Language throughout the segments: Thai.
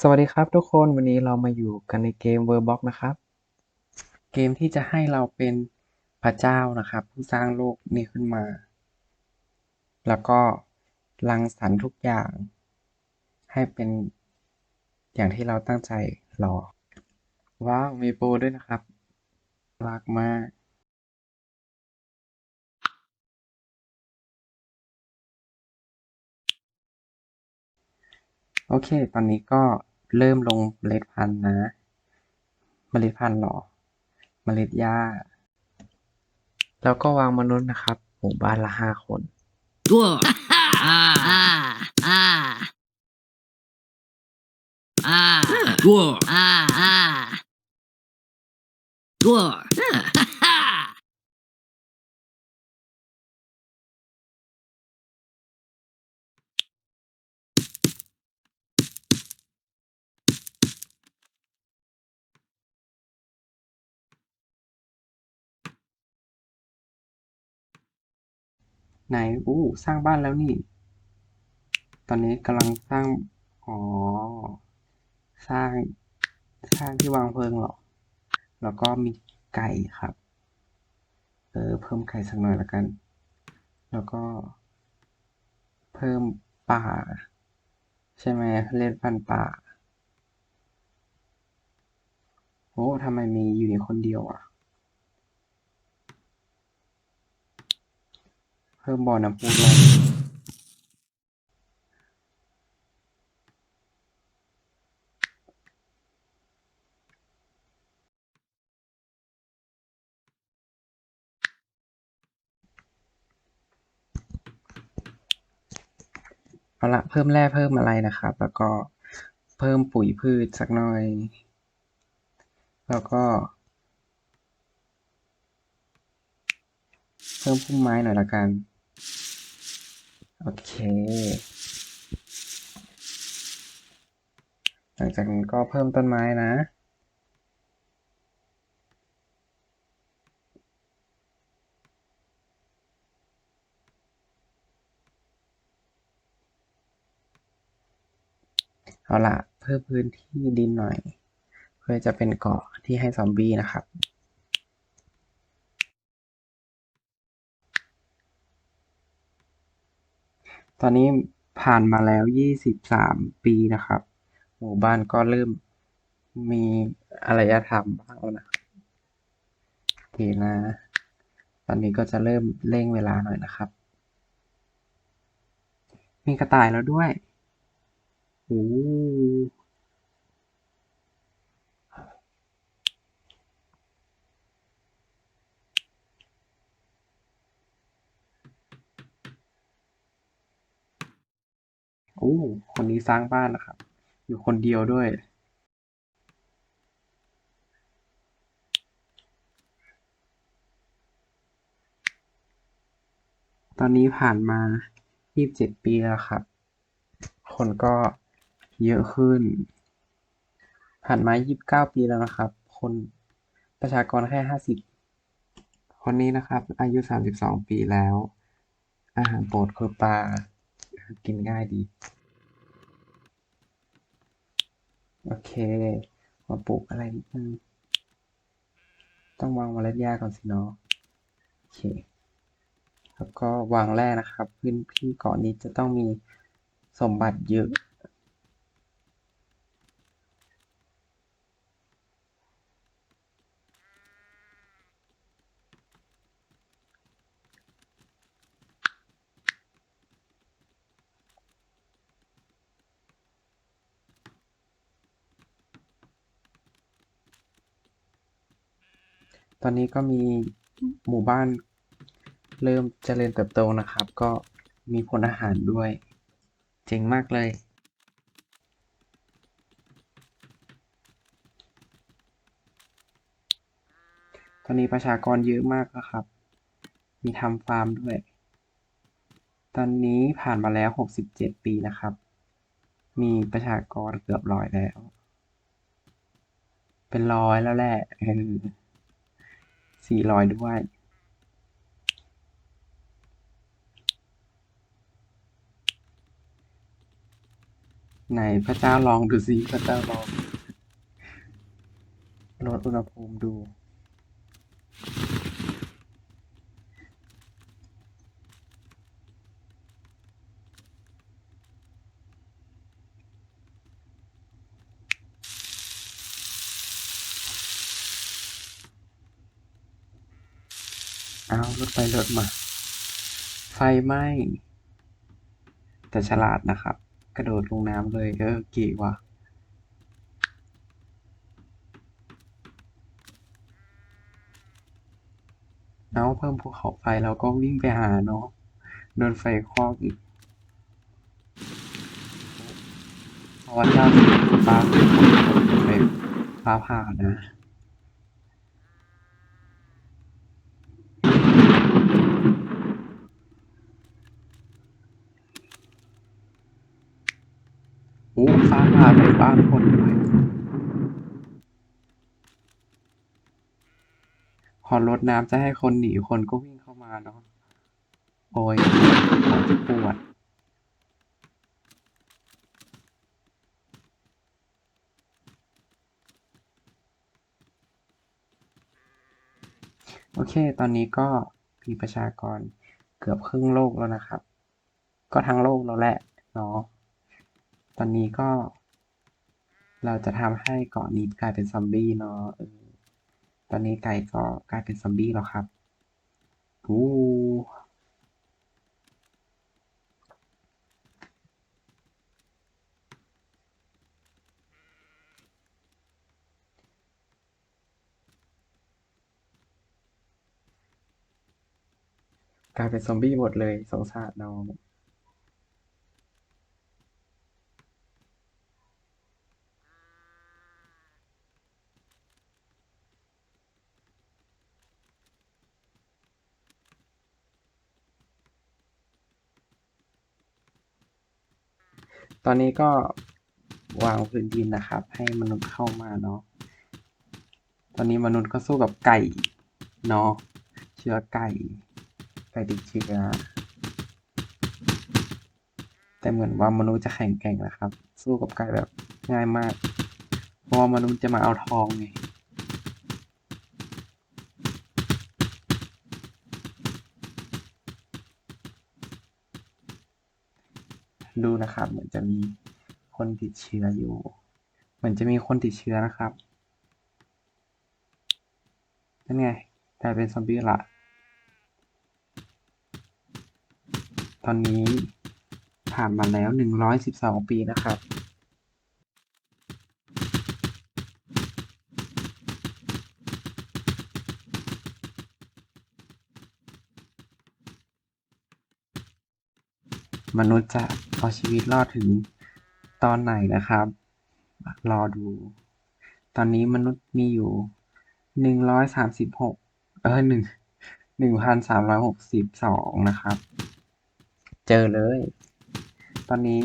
สวัสดีครับทุกคนวันนี้เรามาอยู่กันในเกม Worldbox นะครับ เกมที่จะให้เราเป็นพระเจ้านะครับ ผู้สร้างโลกนี้ขึ้นมา แล้วก็รังสรรค์ทุกอย่าง ให้เป็นอย่างที่เราตั้งใจรอ ว้าว มีโปรด้วยนะครับรักมาก โอเค ตอนนี้ก็เริ่มลงเมล็ดพันธุ์นะเมล็ดพันธุ์หรอ เมล็ดหญ้า แล้วก็วางมนุษย์นะครับ หมู่บ้านละห้าคน Dwarf. ah. Ah. Ah. Ah. Dwarf. Ah. Ah. Dwarf. Ah. ไหนอู้สร้างบ้านแล้วนี่ ตอนนี้กำลังสร้าง อ๋อ สร้าง สร้างที่วางเพลิงเหรอ แล้วก็มีไก่ครับ เออ เพิ่มไก่สักหน่อยละกัน แล้วก็ เพิ่มป่า ใช่ไหมเล่นพันป่าโอ้ทำไมมีอยู่ในคนเดียวอะ เพิ่มบ่อน้ำพุด้วยเอาละเพิ่มแร่เพิ่มอะไรนะครับ แล้วก็เพิ่มปุ๋ยพืชสักหน่อย แล้วก็ เพิ่มพุ่มไม้หน่อยละกัน โอเค หลังจากนั้นก็เพิ่มต้นไม้นะ เอาล่ะเพิ่มพื้นที่ดินหน่อย เพื่อจะเป็นเกาะที่ให้ซอมบี้นะครับ ตอนนี้ผ่านมาแล้วยี่สิบสามปีนะครับ หมู่บ้านก็เริ่มมีอารยธรรมบ้างแล้วนะโอเคนะ ตอนนี้ก็จะเริ่มเร่งเวลาหน่อยนะครับ มีกระต่ายแล้วด้วยโอ้ อ้คนนี้สร้างบ้านนะครับ อยู่คนเดียวด้วย ตอนนี้ผ่านมา 27 ปีแล้วครับ คนก็เยอะขึ้น ผ่านมา 29 ปีแล้วนะครับ คนประชากรแค่ 50 คนนี้นะครับ อายุ 32 ปีแล้ว อาหารโปรดคือปลา กินง่ายดี โอเค มาปลูกอะไรนิดนึง ต้องวางเมล็ดหญ้าก่อนสิเนาะโอเค แล้วก็วางแร่นะครับ พื้นที่เกาะนี้จะต้องมีสมบัติเยอะ ตอนนี้ก็มีหมู่บ้านเริ่มเจริญเติบโตนะครับ ก็มีผลอาหารด้วย เจ๋งมากเลย ตอนนี้ประชากรเยอะมากแล้วครับ มีทำฟาร์มด้วย ตอนนี้ผ่านมาแล้ว 67 ปีนะครับ มีประชากรเกือบร้อยแล้ว เป็นร้อยแล้วแหละ เออสี่ร้อยด้วย ไหนพระเจ้าลองดูสิพระเจ้าลองลดอุณหภูมิดู เอารถไปรถมา ไฟไหม้แต่ฉลาดนะครับ กระโดดลงน้ำเลยเออเก๋ว่ะเอาเพิ่มภูเขาไฟแล้วก็วิ่งไปหาเนาะโดนไฟคลอกอีกเพราะว่าเจ้าฟ้าไปฟ้าผ่านะ โอ้ฟ้าผ่าใส่บ้านคนด้วยพอรดน้ำจะให้คนหนีคนก็วิ่งเข้ามาเนาะ โอ้ยปวดโอเค ตอนนี้ก็มีประชากรเกือบครึ่งโลกแล้วนะครับ ก็ทั้งโลกแล้วแหละเนาะ ตอนนี้ก็ เราจะทำให้เกาะนี้กลายเป็นซอมบี้เนาะตอนนี้ไก่ก็กลายเป็นซอมบี้แล้วครับอู้กลายเป็นซอมบี้หมดเลยสงสารน้อง ตอนนี้ก็วางพื้นดินนะครับ ให้มนุษย์เข้ามาเนาะ ตอนนี้มนุษย์ก็สู้กับไก่เนาะ เชื้อไก่ ไก่ติดเชื้อ แต่เหมือนว่ามนุษย์จะแข็งแกร่งนะครับ สู้กับไก่แบบง่ายมาก เพราะว่ามนุษย์จะมาเอาทองไง ดูนะครับ เหมือนจะมีคนติดเชื้ออยู่ เหมือนจะมีคนติดเชื้อนะครับนั่นไงกลายเป็นซอมบี้ละตอนนี้ผ่านมาแล้วหนึ่งร้อยสิบสองปีนะครับ มนุษย์จะ เอาชีวิตรอดถึงตอนไหนนะครับ รอดู ตอนนี้มนุษย์มีอยู่หนึ่งร้อยสามสิบหกเออหนึ่งหนึ่งพันสามร้อยหกสิบสองนะครับ เจอเลย ตอนนี้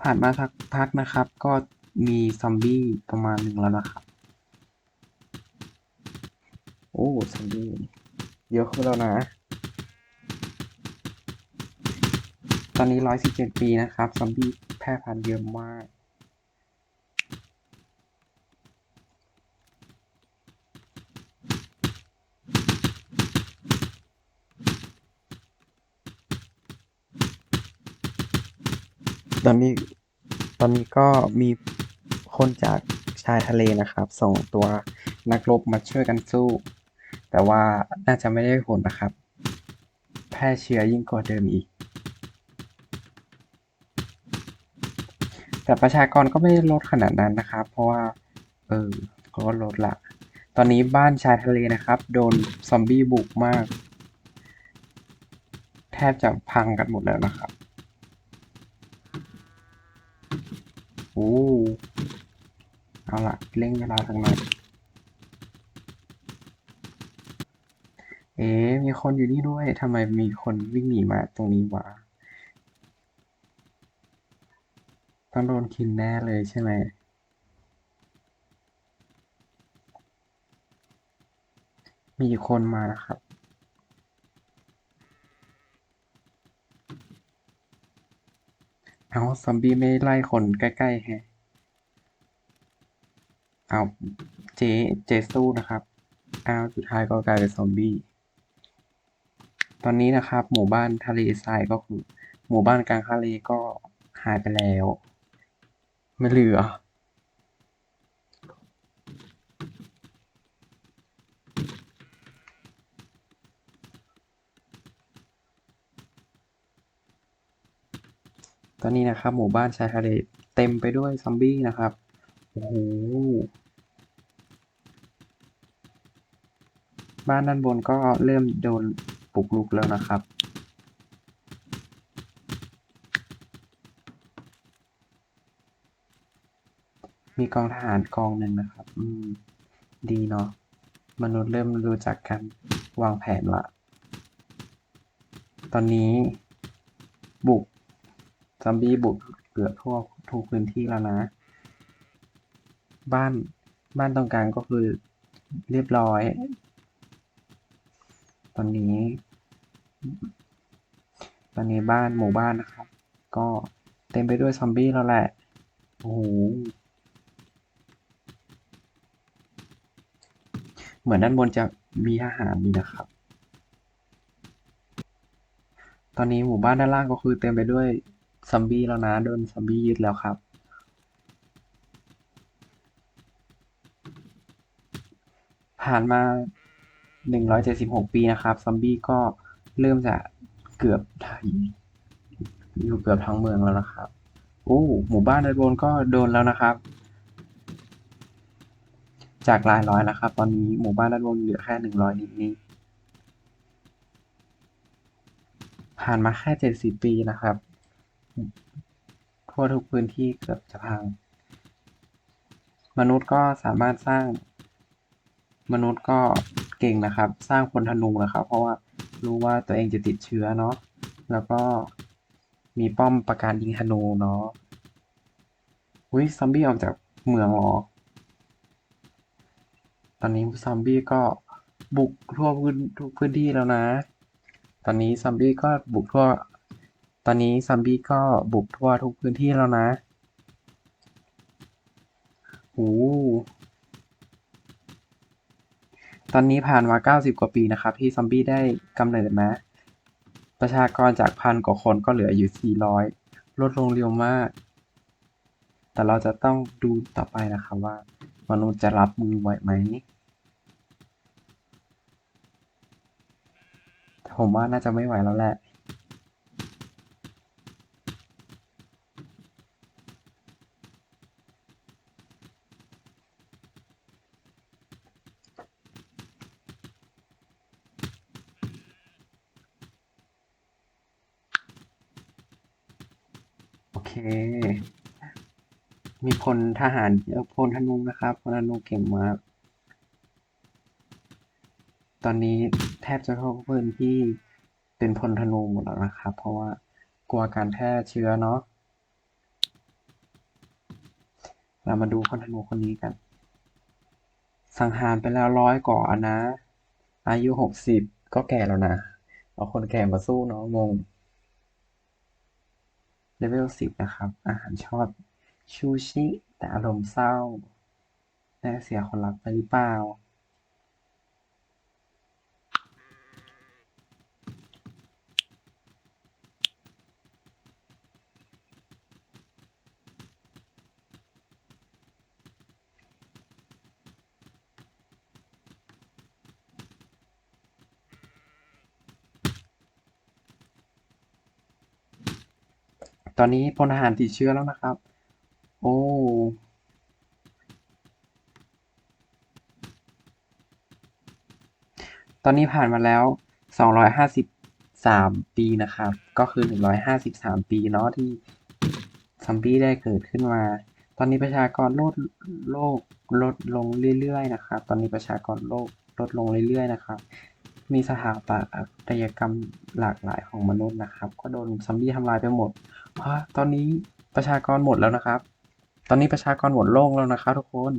ผ่านมาสักพักนะครับ ก็มีซอมบี้ประมาณหนึ่งแล้วนะครับ โอ้ซอมบี้เยอะขึ้นแล้วนะ ตอนนี้ร้อยสิบเจ็ดปีนะครับซอมบี้แพร่พันธุ์เยอะมาก ตอนนี้ตอนนี้ก็มีคนจากชายทะเลนะครับ ส่งตัวนักรบมาช่วยกันสู้ แต่ว่าน่าจะไม่ได้ผลนะครับ แพร่เชื้อยิ่งกว่าเดิมอีก แต่ประชากรก็ไม่ได้ลดขนาดนั้นนะครับ เพราะว่า เออ ก็ลดละ ตอนนี้บ้านชายทะเลนะครับ โดนซอมบี้บุกมาก แทบจะพังกันหมดแล้วนะครับ โอ้ เอาละเร่งเวลาทางนั้นเอ๊ะมีคนอยู่นี่ด้วยทำไมมีคนวิ่งหนีมาตรงนี้วะ ต้องโดนกินแน่เลยใช่ไหม มีคนมานะครับ เอาซอมบี้ไม่ไล่คนใกล้ๆแฮะเอาเจ เจสู้นะครับเอาสุดท้ายก็กลายเป็นซอมบี้ ตอนนี้นะครับ หมู่บ้านทะเลทรายก็คือ หมู่บ้านกลางทะเลก็หายไปแล้ว ไม่เหลือ ตอนนี้นะครับ หมู่บ้านชายทะเลเต็มไปด้วยซอมบี้นะครับ โอ้โห บ้านด้านบนก็เริ่มโดนปลุกรุกแล้วนะครับ มีกองทหารกองหนึ่งนะครับ อืม ดีเนาะ มนุษย์เริ่มรู้จักกันวางแผนละ ตอนนี้ บุกซอมบี้บุกเกือบทั่วทุกพื้นที่แล้วนะ บ้านบ้านตรงกลางก็คือเรียบร้อย ตอนนี้ ตอนนี้บ้านหมู่บ้านนะครับ ก็เต็มไปด้วยซอมบี้แล้วแหละ โอ้โห เหมือนด้านบนจะมีทหารดีนะครับ ตอนนี้หมู่บ้านด้านล่างก็คือเต็มไปด้วยซอมบี้แล้วนะโดนซอมบี้ยึดแล้วครับ ผ่านมาหนึ่งร้อยเจ็ดสิบหกปีนะครับซอมบี้ก็เริ่มจะเกือบอยู่เกือบทั้งเมืองแล้วนะครับโอ้หมู่บ้านด้านบนก็โดนแล้วนะครับ จากหลายร้อยนะครับ ตอนนี้หมู่บ้านด้านบนเหลือแค่หนึ่งร้อยนิดนิดผ่านมาแค่เจ็ดสิบปีนะครับ ทั่วทุกพื้นที่เกือบจะพัง มนุษย์ก็สามารถสร้าง มนุษย์ก็เก่งนะครับ สร้างพลธนูนะครับ เพราะว่ารู้ว่าตัวเองจะติดเชื้อเนาะแล้วก็มีป้อมประการยิงธนูเนาะอุ้ยซอมบี้ออกจากเมืองหรอ อนนี้ซอมบี้ก็บุกทั่วพื้นทุกพื้นที่แล้วนะ ตอนนี้ซอมบี้ก็บุกทั่ว ตอนนี้ซอมบี้ก็บุกทั่วทุกพื้นที่แล้วนะโอ้ตอนนี้ผ่านมา 90 กว่าปีนะครับที่ซอมบี้ได้กำเนิดนะ ประชากรจากพันกว่าคนก็เหลืออยู่ 400 ลดลงเร็วมาก แต่เราจะต้องดูต่อไปนะครับว่ามนุษย์จะรับมือไหวไหม ผมว่าน่าจะไม่ไหวแล้วแหละ โอเค มีพลทหารพลธนูนะครับพลธนูเก่งมาก ตอนนี้ ทบจะเทุกพื้นที่เป็นพลธนูหมดแล้วนะครับ เพราะว่ากลัวการแพร่เชื้อเนาะเรามาดูพลธนูคนนี้กัน สังหารไปแล้วร้อยก่อนนะอายุหกสิบก็แก่แล้วนะ เอาคนแก่มาสู้เนาะงงเลเวลสิบนะครับ อาหารชอบชูชิ แต่อารมณ์เศร้าได้เสียคนรักไปหรือเปล่า ตอนนี้พลทหารติดเชื้อแล้วนะครับ โอ้ ตอนนี้ผ่านมาแล้ว 253 ปีนะครับ ก็คือ 153 ปีเนาะที่ซอมบี้ได้เกิดขึ้นมา ตอนนี้ประชากรโลกโลกลดลงเรื่อยๆนะครับ ตอนนี้ประชากรโลกลดลงเรื่อยๆนะครับ มีสถาปัตยกรรมหลากหลายของมนุษย์นะครับ ก็โดนซอมบี้ทำลายไปหมดฮะตอนนี้ประชากรหมดแล้วนะครับ ตอนนี้ประชากรหมดโลกแล้วนะครับทุกคน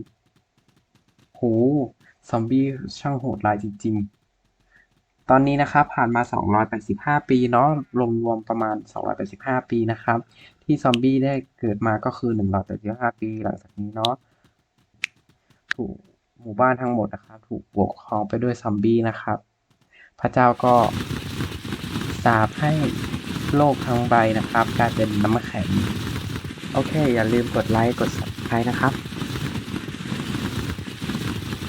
โหซอมบี้ช่างโหดร้ายจริง ๆ ตอนนี้นะครับผ่านมา 285 ปีเนาะรวมรวมประมาณ 285 ปีนะครับ ที่ซอมบี้ได้เกิดมาก็คือหนึ่งร้อยแปดสิบห้าปีหลังจากนี้เนาะถูกหมู่บ้านทั้งหมดนะครับ ถูกปกครองไปด้วยซอมบี้นะครับ พระเจ้าก็สาบให้โลกทั้งใบนะครับกลายเป็นน้ำแข็ง โอเค อย่าลืมกดไลค์ กด subscribe นะครับ